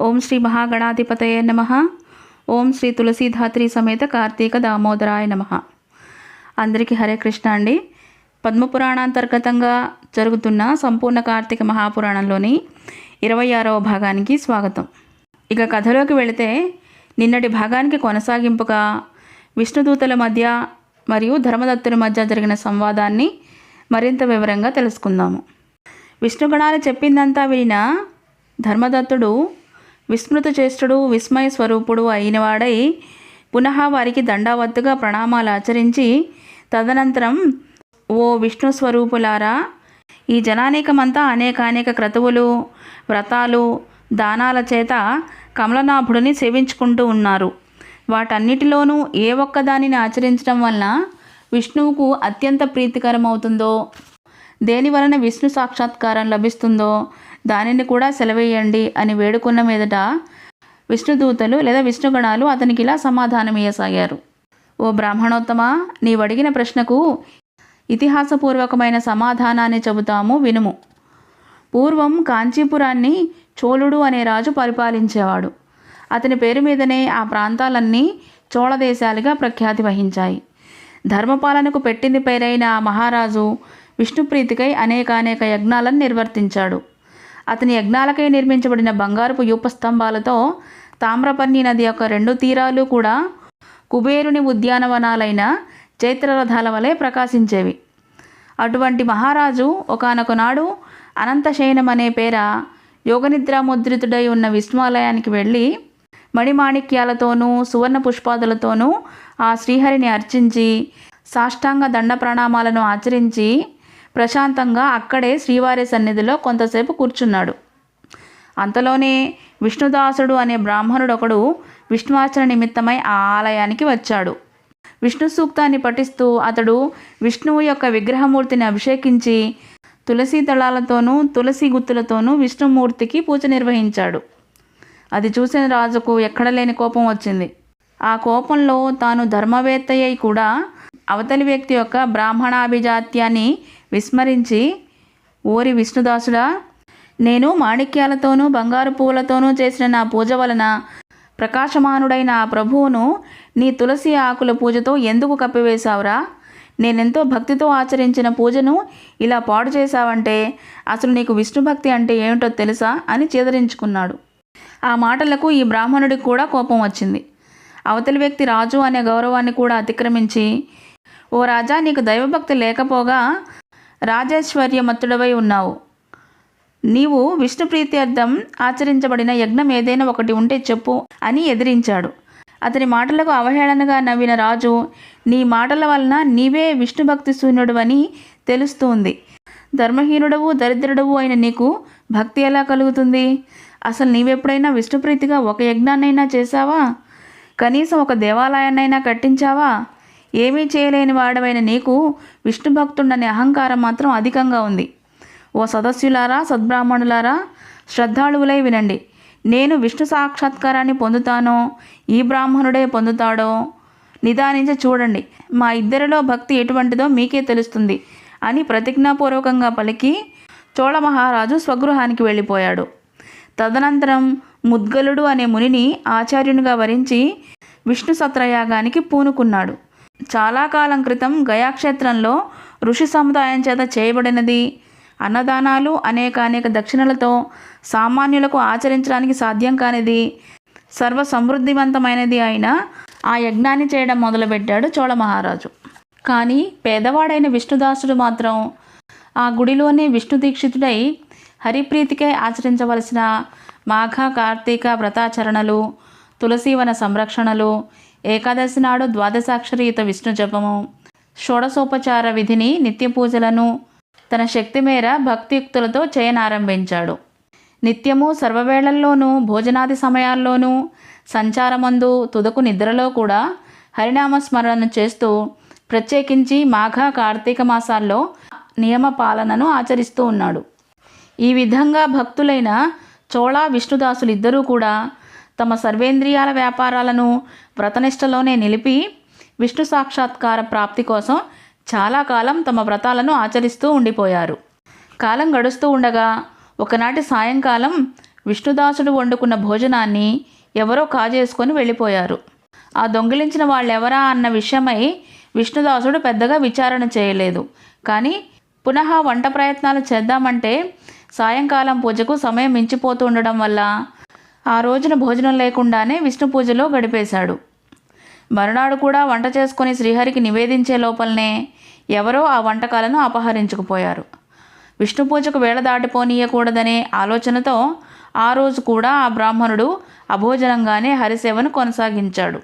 ఓం శ్రీ మహాగణాధిపతయ నమ. ఓం శ్రీ తులసీధాత్రి సమేత కార్తీక దామోదరాయ నమ. అందరికీ హరే కృష్ణ అండి. పద్మపురాణాంతర్గతంగా జరుగుతున్న సంపూర్ణ కార్తీక మహాపురాణంలోని ఇరవై ఆరవ భాగానికి స్వాగతం. ఇక కథలోకి వెళితే నిన్నటి భాగానికి కొనసాగింపుగా విష్ణుదూతల మధ్య మరియు ధర్మదత్తుల మధ్య జరిగిన సంవాదాన్ని మరింత వివరంగా తెలుసుకుందాము. విష్ణుగణాలు చెప్పిందంతా వినిన ధర్మదత్తుడు విస్మృత చేష్టడు విస్మయ స్వరూపుడు అయినవాడై పునః వారికి దండావత్తుగా ప్రణామాలు ఆచరించి తదనంతరం ఓ విష్ణు స్వరూపులారా ఈ జనానేకమంతా అనేకానేక క్రతువులు వ్రతాలు దానాల చేత కమలనాభుడిని సేవించుకుంటూ ఉన్నారు. వాటన్నిటిలోనూ ఏ ఒక్కదానిని ఆచరించడం వలన విష్ణువుకు అత్యంత ప్రీతికరమవుతుందో దేని వలన విష్ణు సాక్షాత్కారం లభిస్తుందో దానిని కూడా సెలవేయండి అని వేడుకున్న మీదట విష్ణుదూతలు లేదా విష్ణుగణాలు అతనికి ఇలా సమాధానం ఓ బ్రాహ్మణోత్తమ నీవు అడిగిన ప్రశ్నకు ఇతిహాసపూర్వకమైన సమాధానాన్ని చెబుతాము వినుము. పూర్వం కాంచీపురాన్ని చోళుడు అనే రాజు పరిపాలించేవాడు. అతని పేరు మీదనే ఆ ప్రాంతాలన్నీ చోళదేశాలుగా ప్రఖ్యాతి వహించాయి. ధర్మపాలనకు పెట్టింది పేరైన ఆ మహారాజు విష్ణుప్రీతికై అనేకానేక యజ్ఞాలను నిర్వర్తించాడు. అతని యజ్ఞాలకై నిర్మించబడిన బంగారపు యూపస్తంభాలతో తామ్రపర్ణి నది యొక్క రెండు తీరాలు కూడా కుబేరుని ఉద్యానవనాలైన చైత్రరథాల వలె ప్రకాశించేవి. అటువంటి మహారాజు ఒకనొకనాడు అనంతశయనం అనే పేర యోగనిద్రాముద్రితుడై ఉన్న విష్ణువాలయానికి వెళ్ళి మణిమాణిక్యాలతోనూ సువర్ణ పుష్పాదులతోనూ ఆ శ్రీహరిని అర్చించి సాష్టాంగ దండ ప్రణామాలను ఆచరించి ప్రశాంతంగా అక్కడే శ్రీవారి సన్నిధిలో కొంతసేపు కూర్చున్నాడు. అంతలోనే విష్ణుదాసుడు అనే బ్రాహ్మణుడు ఒకడు విష్ణువాచన నిమిత్తమై ఆ ఆలయానికి వచ్చాడు. విష్ణు సూక్తాన్ని పఠిస్తూ అతడు విష్ణువు యొక్క విగ్రహమూర్తిని అభిషేకించి తులసి దళాలతోనూ తులసి గుత్తులతోనూ విష్ణుమూర్తికి పూజ నిర్వహించాడు. అది చూసిన రాజుకు ఎక్కడలేని కోపం వచ్చింది. ఆ కోపంలో తాను ధర్మవేత్తయ్య కూడా అవతలి వ్యక్తి యొక్క బ్రాహ్మణాభిజాత్యాన్ని విస్మరించి ఓరి విష్ణుదాసుడా నేను మాణిక్యాలతోనూ బంగారు పువ్వులతోనూ చేసిన నా పూజ వలన ప్రకాశమానుడైన ఆ ప్రభువును నీ తులసి ఆకుల పూజతో ఎందుకు కప్పివేశావురా? నేనెంతో భక్తితో ఆచరించిన పూజను ఇలా పాడు చేశావంటే అసలు నీకు విష్ణు భక్తి అంటే ఏమిటో తెలుసా? అని చేదరించుకున్నాడు. ఆ మాటలకు ఈ బ్రాహ్మణుడికి కూడా కోపం వచ్చింది. అవతలి వ్యక్తి రాజు అనే గౌరవాన్ని కూడా అతిక్రమించి ఓ రాజా నీకు దైవభక్తి లేకపోగా రాజేశ్వర్యమత్తుడవై ఉన్నావు. నీవు విష్ణు ప్రీత్యర్థం ఆచరించబడిన యజ్ఞం ఏదైనా ఒకటి ఉంటే చెప్పు అని ఎదిరించాడు. అతని మాటలకు అవహేళనగా నవ్విన రాజు నీ మాటల వలన నీవే విష్ణు భక్తి శూన్యుడు అని తెలుస్తుంది. ధర్మహీనుడవు దరిద్రుడవు అయిన నీకు భక్తి ఎలా కలుగుతుంది? అసలు నీవెప్పుడైనా విష్ణుప్రీతిగా ఒక యజ్ఞాన్నైనా చేశావా? కనీసం ఒక దేవాలయాన్నైనా కట్టించావా? ఏమీ చేయలేని వాడవైన నీకు విష్ణు భక్తుడనే అహంకారం మాత్రం అధికంగా ఉంది. ఓ సదస్యులారా సద్బ్రాహ్మణులారా శ్రద్ధాళువులై వినండి. నేను విష్ణు సాక్షాత్కారాన్ని పొందుతానో ఈ బ్రాహ్మణుడే పొందుతాడో నిదానించి చూడండి. మా ఇద్దరిలో భక్తి ఎటువంటిదో మీకే తెలుస్తుంది అని ప్రతిజ్ఞాపూర్వకంగా పలికి చోళ మహారాజు స్వగృహానికి వెళ్ళిపోయాడు. తదనంతరం ముద్గలుడు అనే మునిని ఆచార్యునిగా వరించి విష్ణు సత్రయాగానికి పూనుకున్నాడు. చాలా కాలం క్రితం గయాక్షేత్రంలో ఋషి సముదాయం చేత చేయబడినది. అన్నదానాలు అనేక అనేక దక్షిణలతో సామాన్యులకు ఆచరించడానికి సాధ్యం కానిది. సర్వ సమృద్ధివంతమైనది అయిన ఆ యజ్ఞాన్ని చేయడం మొదలుపెట్టాడు చోళ మహారాజు కానీ పేదవాడైన విష్ణుదాసుడు మాత్రం ఆ గుడిలోనే విష్ణు దీక్షితుడై హరిప్రీతికై ఆచరించవలసిన మాఘ కార్తీక వ్రతాచరణలు తులసీవన సంరక్షణలు ఏకాదశి నాడు ద్వాదశాక్షరయుత విష్ణు జపము. షోడసోపచార విధిని నిత్య పూజలను తన శక్తి మేర భక్తియుక్తులతో చేయనారంభించాడు. నిత్యము సర్వవేళల్లోనూ భోజనాది సమయాల్లోనూ సంచారమందు తుదకు నిద్రలో కూడా హరినామస్మరణను చేస్తూ ప్రత్యేకించి మాఘ కార్తీక మాసాల్లో నియమ పాలనను ఆచరిస్తూ ఉన్నాడు. ఈ విధంగా భక్తులైన చోళ విష్ణుదాసులు ఇద్దరూ కూడా తమ సర్వేంద్రియాల వ్యాపారాలను వ్రతనిష్టలోనే నిలిపి విష్ణు సాక్షాత్కార ప్రాప్తి కోసం చాలా కాలం తమ వ్రతాలను ఆచరిస్తూ ఉండిపోయారు. కాలం గడుస్తూ ఉండగా ఒకనాటి సాయంకాలం విష్ణుదాసుడు వండుకున్న భోజనాన్ని ఎవరో కాజేసుకొని వెళ్ళిపోయారు. ఆ దొంగిలించిన వాళ్ళెవరా అన్న విషయమై విష్ణుదాసుడు పెద్దగా విచారణ చేయలేదు. కానీ పునః వంట ప్రయత్నాలు చేద్దామంటే సాయంకాలం పూజకు సమయం మించిపోతూ ఉండడం వల్ల ఆ రోజున భోజనం లేకుండానే విష్ణు పూజలో గడిపేశాడు. మరునాడు కూడా వంట చేసుకొని శ్రీహరికి నివేదించే లోపలనే ఎవరో ఆ వంటకాలను అపహరించుకుపోయారు. విష్ణు పూజకు వేళ దాటిపోనీయకూడదనే ఆలోచనతో ఆ రోజు కూడా ఆ బ్రాహ్మణుడు అభోజనంగానే హరిసేవను కొనసాగించాడు.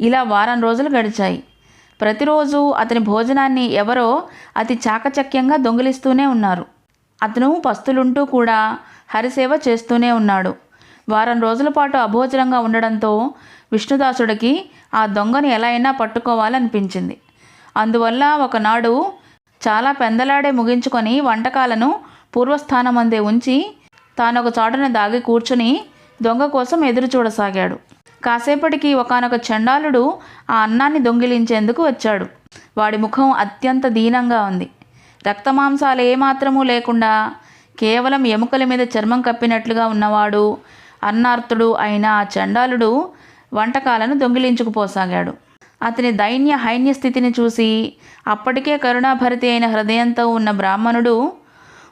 ఇలా వారం రోజులు గడిచాయి. ప్రతిరోజు అతని భోజనాన్ని ఎవరో అతి చాకచక్యంగా దొంగిలిస్తూనే ఉన్నారు. అతను పస్తులుంటూ కూడా హరిసేవ చేస్తూనే ఉన్నాడు. వారం రోజుల పాటు అభోజనంగా ఉండడంతో విష్ణుదాసుడికి ఆ దొంగని ఎలా అయినా పట్టుకోవాలనిపించింది. అందువల్ల ఒకనాడు చాలా పెందలాడే ముగించుకొని వంటకాలను పూర్వస్థానమందే ఉంచి తానొక చాటున దాగి కూర్చుని దొంగ కోసం ఎదురు చూడసాగాడు. కాసేపటికి ఒకానొక చండాలుడు ఆ అన్నాన్ని దొంగిలించేందుకు వచ్చాడు. వాడి ముఖం అత్యంత దీనంగా ఉంది. రక్తమాంసాలు ఏమాత్రమూ లేకుండా కేవలం ఎముకల మీద చర్మం కప్పినట్లుగా ఉన్నవాడు అన్నార్తుడు అయిన ఆ చండాలుడు వంటకాలను దొంగిలించుకుపోసాగాడు అతని దైన్య హైన్య స్థితిని చూసి అప్పటికే కరుణాభరితి అయిన హృదయంతో ఉన్న బ్రాహ్మణుడు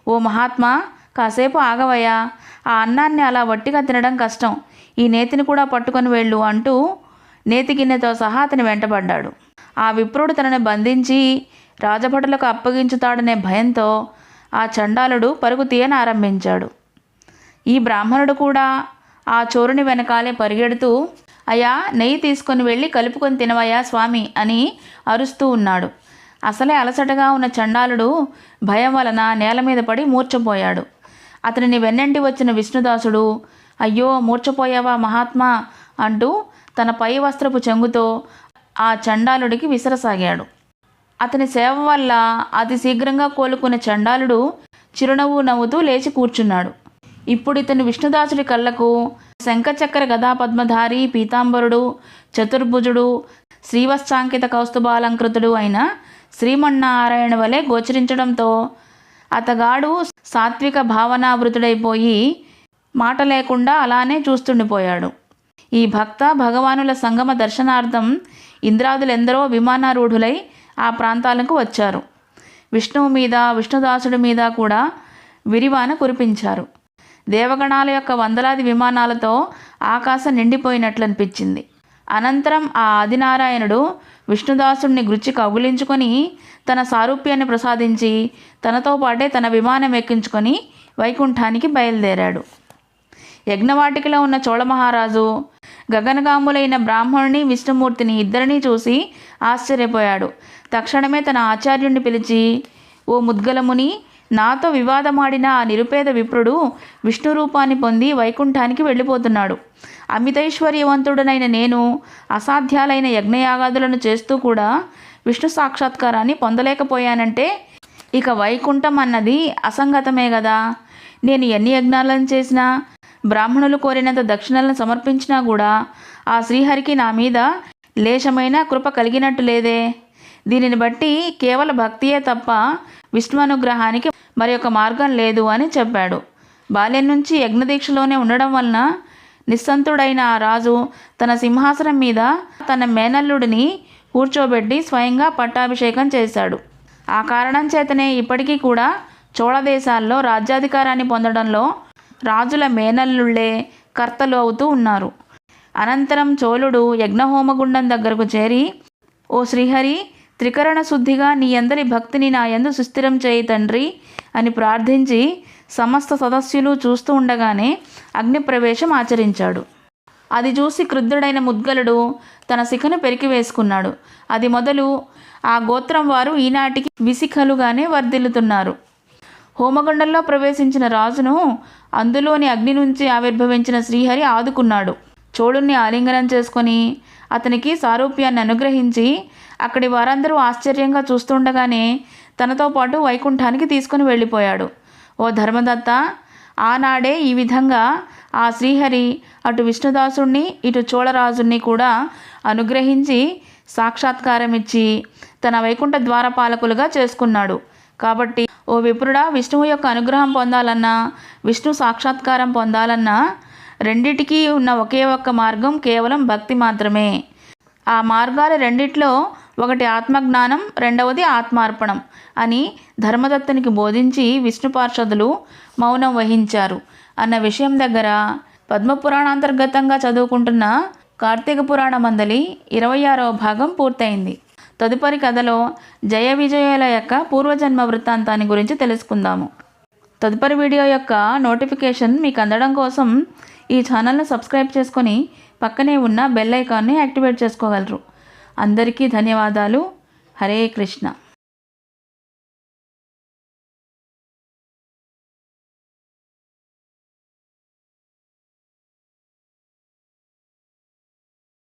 ఓ మహాత్మా కాసేపు ఆగవయ్యా. ఆ అన్నాన్ని అలా వట్టిగా తినడం కష్టం. ఈ నేతిని కూడా పట్టుకొని వెళ్ళు అంటూ నేతి గిన్నెతో సహా అతని వెంటబడ్డాడు. ఆ విప్రుడు తనని బంధించి రాజభటులకు అప్పగించుతాడనే భయంతో ఆ చండాలుడు పరుగు తీయని ఆరంభించాడు. ఈ బ్రాహ్మణుడు కూడా ఆ చోరుని వెనకాలే పరిగెడుతూ అయ్యా నెయ్యి తీసుకొని వెళ్ళి కలుపుకొని తినవయ్యా స్వామి అని అరుస్తూ ఉన్నాడు. అసలే అలసటగా ఉన్న చండాలుడు భయం వలన నేల మీద పడి మూర్చపోయాడు అతనిని వెన్నంటి వచ్చిన విష్ణుదాసుడు అయ్యో మూర్చపోయావా మహాత్మా అంటూ తన పై వస్త్రపు చెంగుతో ఆ చండాలుడికి విసరసాగాడు. అతని సేవ వల్ల అతి శీఘ్రంగా కోలుకున్న చండాలుడు చిరునవ్వు నవ్వుతూ లేచి కూర్చున్నాడు. ఇప్పుడు ఇతను విష్ణుదాసుడి కళ్ళకు శంఖచక్ర గదాపద్మధారి పీతాంబరుడు చతుర్భుజుడు శ్రీవత్సాంకిత కౌస్తుభాలంకృతుడు అయిన శ్రీమన్నారాయణ వలె గోచరించడంతో అతగాడు సాత్విక భావనావృతుడైపోయి మాట లేకుండా అలానే చూస్తుండిపోయాడు. ఈ భక్త భగవానుల సంగమ దర్శనార్థం ఇంద్రాదులెందరో విమానారూఢులై ఆ ప్రాంతాలకు వచ్చారు. విష్ణువు మీద విష్ణుదాసుడి మీద కూడా విరివాన కురిపించారు. దేవగణాల యొక్క వందలాది విమానాలతో ఆకాశం నిండిపోయినట్లు అనిపించింది అనంతరం ఆ ఆదినారాయణుడు విష్ణుదాసుడిని గుచ్చి కౌగులించుకొని తన సారూప్యాన్ని ప్రసాదించి తనతో పాటే తన విమానం ఎక్కించుకొని వైకుంఠానికి బయలుదేరాడు. యజ్ఞవాటికలో ఉన్న చోళమహారాజు గగనగాములైన బ్రాహ్మణుని విష్ణుమూర్తిని ఇద్దరినీ చూసి ఆశ్చర్యపోయాడు. తక్షణమే తన ఆచార్యుణ్ణి పిలిచి ఓ ముద్గలముని నాతో వివాదమాడిన ఆ నిరుపేద విప్రుడు విష్ణు రూపాన్ని పొంది వైకుంఠానికి వెళ్ళిపోతున్నాడు. అమితైశ్వర్యవంతుడనైన నేను అసాధ్యాలైన యజ్ఞయాగాదులను చేస్తూ కూడా విష్ణు సాక్షాత్కారాన్ని పొందలేకపోయానంటే ఇక వైకుంఠం అన్నది అసంగతమే కదా నేను ఎన్ని యజ్ఞాలను చేసినా బ్రాహ్మణులు కోరినంత దక్షిణలను సమర్పించినా కూడా ఆ శ్రీహరికి నా మీద లేశమైన కృప కలిగినట్టు లేదే. దీనిని బట్టి కేవల భక్తియే తప్ప విష్ణు అనుగ్రహానికి మరి ఒక మార్గం లేదు అని చెప్పాడు. బాల్యం నుంచి యజ్ఞదీక్షలోనే ఉండడం వలన నిస్సంతుడైన ఆ రాజు తన సింహాసనం మీద తన మేనల్లుడిని కూర్చోబెట్టి స్వయంగా పట్టాభిషేకం చేశాడు. ఆ కారణం చేతనే ఇప్పటికీ కూడా చోళదేశాల్లో రాజ్యాధికారాన్ని పొందడంలో రాజుల మేనల్లుళ్ళే కర్తలు అవుతూ ఉన్నారు. అనంతరం చోళుడు యజ్ఞహోమగుండం దగ్గరకు చేరి ఓ శ్రీహరి త్రికరణ శుద్ధిగా నీ అందరి భక్తిని నా యందు సుస్థిరం చేయి తండ్రి అని ప్రార్థించి సమస్త సదస్యులు చూస్తూ ఉండగానే అగ్నిప్రవేశం ఆచరించాడు. అది చూసి క్రుద్ధుడైన ముద్గలుడు తన శిఖను పెరికివేసుకున్నాడు అది మొదలు ఆ గోత్రం వారు ఈనాటికి విసిఖలుగానే వర్ధిల్లుతున్నారు. హోమగుండంలో ప్రవేశించిన రాజును అందులోని అగ్ని నుంచి ఆవిర్భవించిన శ్రీహరి ఆదుకున్నాడు. చోళుణ్ణి ఆలింగనం చేసుకొని అతనికి సారూప్యాన్ని అనుగ్రహించి అక్కడి వారందరూ ఆశ్చర్యంగా చూస్తుండగానే తనతో పాటు వైకుంఠానికి తీసుకుని వెళ్ళిపోయాడు. ఓ ధర్మదత్త ఆనాడే ఈ విధంగా ఆ శ్రీహరి అటు విష్ణుదాసుణ్ణి ఇటు చోళరాజుణ్ణి కూడా అనుగ్రహించి సాక్షాత్కారం ఇచ్చి తన వైకుంఠ ద్వారపాలకులుగా చేసుకున్నాడు. కాబట్టి ఓ విప్రుడా విష్ణువు యొక్క అనుగ్రహం పొందాలన్నా విష్ణు సాక్షాత్కారం పొందాలన్నా రెండిటికీ ఉన్న ఒకే ఒక్క మార్గం కేవలం భక్తి మాత్రమే. ఆ మార్గాలు రెండిట్లో ఒకటి ఆత్మజ్ఞానం రెండవది ఆత్మార్పణం అని ధర్మదత్తునికి బోధించి విష్ణు పార్షదులు మౌనం వహించారు. అన్న విషయం దగ్గర పద్మపురాణాంతర్గతంగా చదువుకుంటున్న కార్తీక పురాణ మందలి ఇరవై ఆరవ భాగం పూర్తయింది. తదుపరి కథలో జయ విజయాల యొక్క పూర్వజన్మ వృత్తాంతాన్ని గురించి తెలుసుకుందాము. తదుపరి వీడియో యొక్క నోటిఫికేషన్ మీకు అందడం కోసం ఈ ఛానల్ను సబ్స్క్రైబ్ చేసుకొని పక్కనే ఉన్న బెల్ ఐకాన్ని యాక్టివేట్ చేసుకోగలరు. అందరికీ ధన్యవాదాలు. హరే కృష్ణ.